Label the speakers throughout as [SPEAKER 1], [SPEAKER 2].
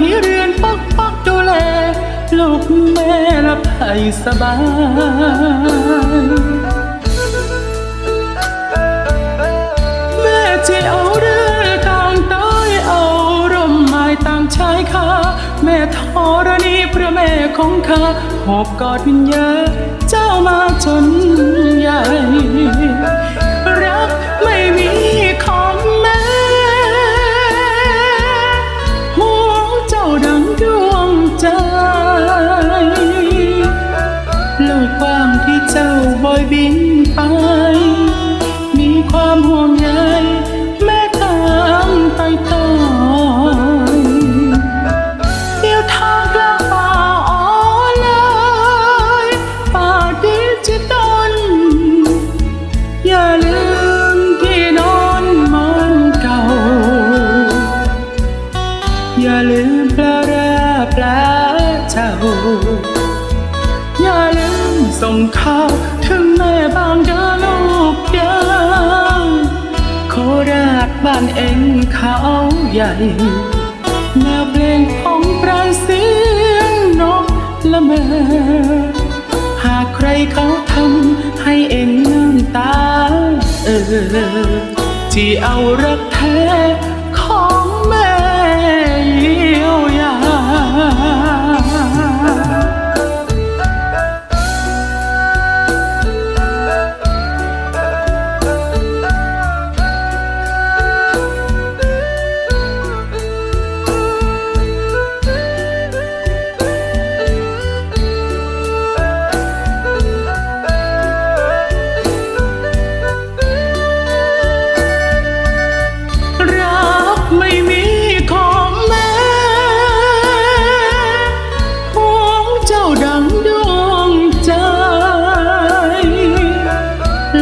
[SPEAKER 1] พี่บ้เรือนปักปักดูแล ลูกแม่รับให้สบายแม่จะเอาเรือทางใต้เอาร่มไม้ตามชายคาแม่ธรณีพระแม่ของข้าหอบกอดวิญญาเจ้ามาจนใหญ่ ข่าวถึงแม่บางเดาลูกเดิมโคราชบ้านเองเขาใหญ่แนวเพลงของปราณเสียงนกละเมอหากใครเขาทำให้เองน้ำตา เออที่เอารักแท้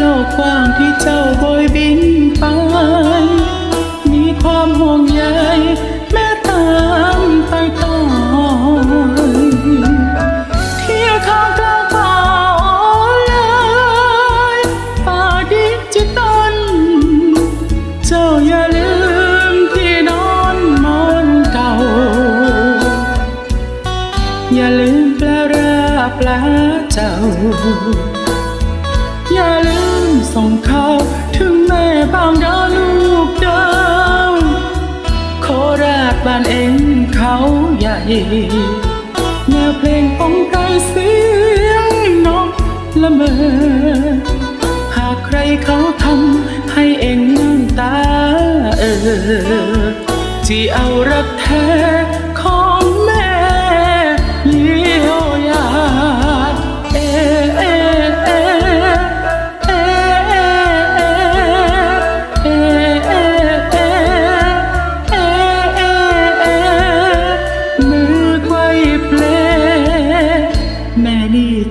[SPEAKER 1] โลกกว้างที่เจ้าโบยบินไป มีความห่วงใยแม่ตามไปต่อยเที่ยวทางกลางป่าเลยป่าดิจิตอลเจ้าอย่าลืมที่นอนมอนเก่า อย่าลืมปลาร้าปลาเจ้าอย่าลื ส่งข่าวถึงแม่บางดาลูกเดิมโคราชบ้านเองเขาใหญ่ แนวเพลงของไกลเสียงนกละเมอ หากใครเขาทำให้เองน้ำตาเออที่เอารักแท้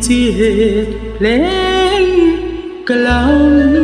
[SPEAKER 1] ที่เหตุเพลงกล่าว